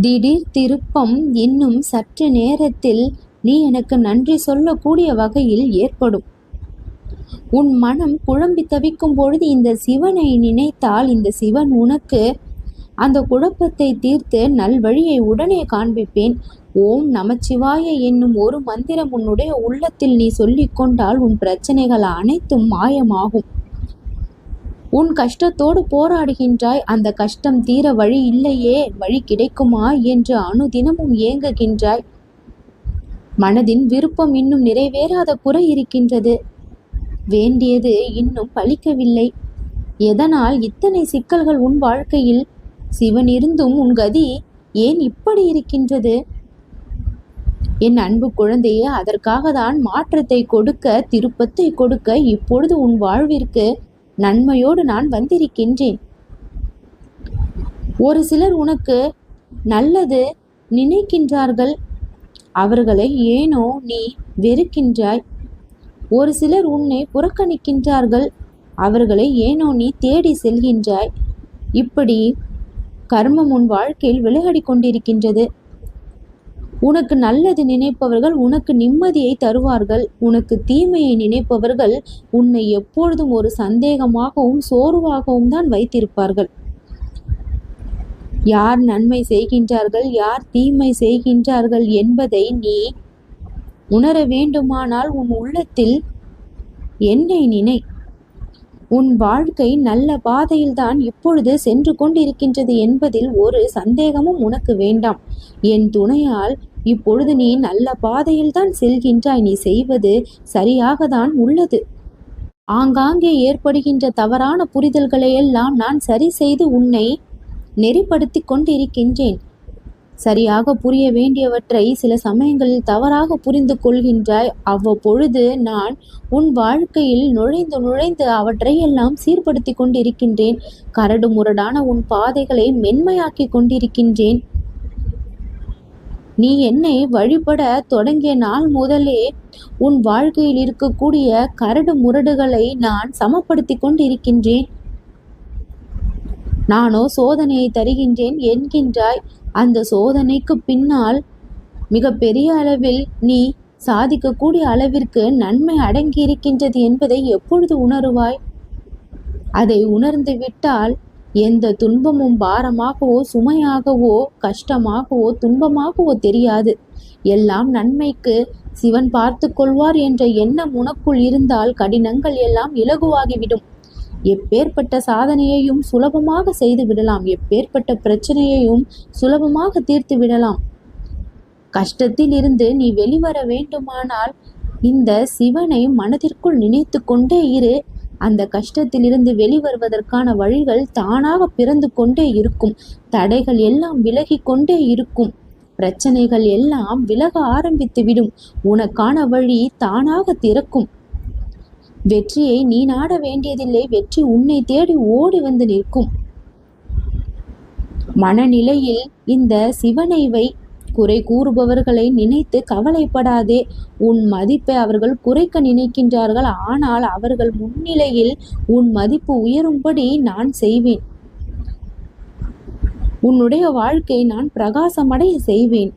திடீர் திருப்பம் இன்னும் சற்று நேரத்தில் நீ எனக்கு நன்றி சொல்லக்கூடிய வகையில் ஏற்படும். உன் மனம் குழம்பி தவிக்கும் பொழுது இந்த சிவனை நினைத்தால் இந்த சிவன் உனக்கு அந்த குழப்பத்தை தீர்த்து நல்வழியை உடனே காண்பிப்பேன். ஓம் நமச்சிவாய என்னும் ஒரு மந்திரம் உன்னுடைய உள்ளத்தில் நீ சொல்லிக்கொண்டால் உன் பிரச்சனைகள் அனைத்தும் மாயமாகும். உன் கஷ்டத்தோடு போராடுகின்றாய். அந்த கஷ்டம் தீர வழி இல்லையே. வழி கிடைக்குமா என்று அணுதினமும் ஏங்குகின்றாய். மனதின் விருப்பம் இன்னும் நிறைவேறாத குறை இருக்கின்றது. வேண்டியது இன்னும் பலிக்கவில்லை எதனால் இத்தனை சிக்கல்கள் உன் வாழ்க்கையில்? சிவன் இருந்தும் உன் கதி ஏன் இப்படி இருக்கின்றது? என் அன்பு குழந்தையே அதற்காக தான் மாற்றத்தை கொடுக்க திருப்பத்தை கொடுக்க இப்பொழுது உன் வாழ்விற்கு நன்மையோடு நான் வந்திருக்கின்றேன். ஒரு சிலர் உனக்கு நல்லது நினைக்கின்றார்கள். அவர்களை ஏனோ நீ வெறுக்கின்றாய். ஒரு சிலர் உன்னை புறக்கணிக்கின்றார்கள். அவர்களை ஏனோ நீ தேடி செல்கின்றாய். இப்படி கர்மம் உன் வாழ்க்கையில் விளையாடி கொண்டிருக்கின்றது. உனக்கு நல்லது நினைப்பவர்கள் உனக்கு நிம்மதியை தருவார்கள். உனக்கு தீமையை நினைப்பவர்கள் உன்னை எப்பொழுதும் ஒரு சந்தேகமாகவும் சோர்வாகவும் தான் வைத்திருப்பார்கள். யார் நன்மை செய்கின்றார்கள் யார் தீமை செய்கின்றார்கள் என்பதை நீ உணர வேண்டுமானால் உன் உள்ளத்தில் என்னை நினை. உன் வாழ்க்கை நல்ல பாதையில்தான் இப்பொழுது சென்று கொண்டிருக்கின்றது என்பதில் ஒரு சந்தேகமும் உனக்கு வேண்டாம். என் துணையால் இப்பொழுது நீ நல்ல பாதையில்தான் செல்கின்றாய். நீ செய்வது சரியாக தான் உள்ளது. ஆங்காங்கே ஏற்படுகின்ற தவறான புரிதல்களை எல்லாம் நான் சரி செய்து உன்னை நெறிப்படுத்தி கொண்டிருக்கின்றேன். சரியாக புரிய வேண்டியவற்றை சில சமயங்களில் தவறாக புரிந்து கொள்கின்றாய். அவ்வப்பொழுது நான் உன் வாழ்க்கையில் நுழைந்து நுழைந்து அவற்றையெல்லாம் சீர்படுத்தி கொண்டிருக்கின்றேன். கரடு முரடான உன் பாதைகளை மென்மையாக்கி கொண்டிருக்கின்றேன். நீ என்னை வழிபட தொடங்கிய நாள் முதலே உன் வாழ்க்கையில் இருக்கக்கூடிய கரடு முரடுகளை நான் சமப்படுத்தி கொண்டிருக்கின்றேன். நானோ சோதனையை தருகின்றேன் என்கின்றாய். அந்த சோதனைக்கு பின்னால் மிக பெரிய அளவில் நீ சாதிக்கக்கூடிய அளவிற்கு நன்மை அடங்கி இருக்கின்றது என்பதை எப்பொழுது உணருவாய்? அதை உணர்ந்து விட்டால் எந்த துன்பமும் பாரமாகவோ சுமையாகவோ கஷ்டமாகவோ துன்பமாகவோ தெரியாது. எல்லாம் நன்மைக்கு சிவன் பார்த்து கொள்வார் என்ற எண்ணம் உனக்குள் இருந்தால் கடினங்கள் எல்லாம் இலகுவாகிவிடும். எப்பேற்பட்ட சாதனையையும் சுலபமாக செய்து விடலாம். எப்பேற்பட்ட பிரச்சனையையும் சுலபமாக தீர்த்து விடலாம். கஷ்டத்தில் இருந்து நீ வெளிவர வேண்டுமானால் இந்த சிவனை மனதிற்குள் நினைத்து கொண்டே இரு. அந்த கஷ்டத்திலிருந்து வெளிவருவதற்கான வழிகள் தானாக பிறந்து கொண்டே இருக்கும். தடைகள் எல்லாம் விலகி கொண்டே இருக்கும். பிரச்சனைகள் எல்லாம் விலக ஆரம்பித்து விடும். உனக்கான வழி தானாக திறக்கும். வெற்றியை நீ நாட வேண்டியதில்லை. வெற்றி உன்னை தேடி ஓடி வந்து நிற்கும். மனநிலையில் இந்த சிவனை வை குறை கூறுபவர்களை நினைத்து கவலைப்படாதே. உன் மதிப்பை அவர்கள் குறைக்க நினைக்கின்றார்கள். ஆனால் அவர்கள் முன்னிலையில் உன் மதிப்பு உயரும்படி நான் செய்வேன். உன்னுடைய வாழ்க்கை நான் பிரகாசமடைய செய்வேன்.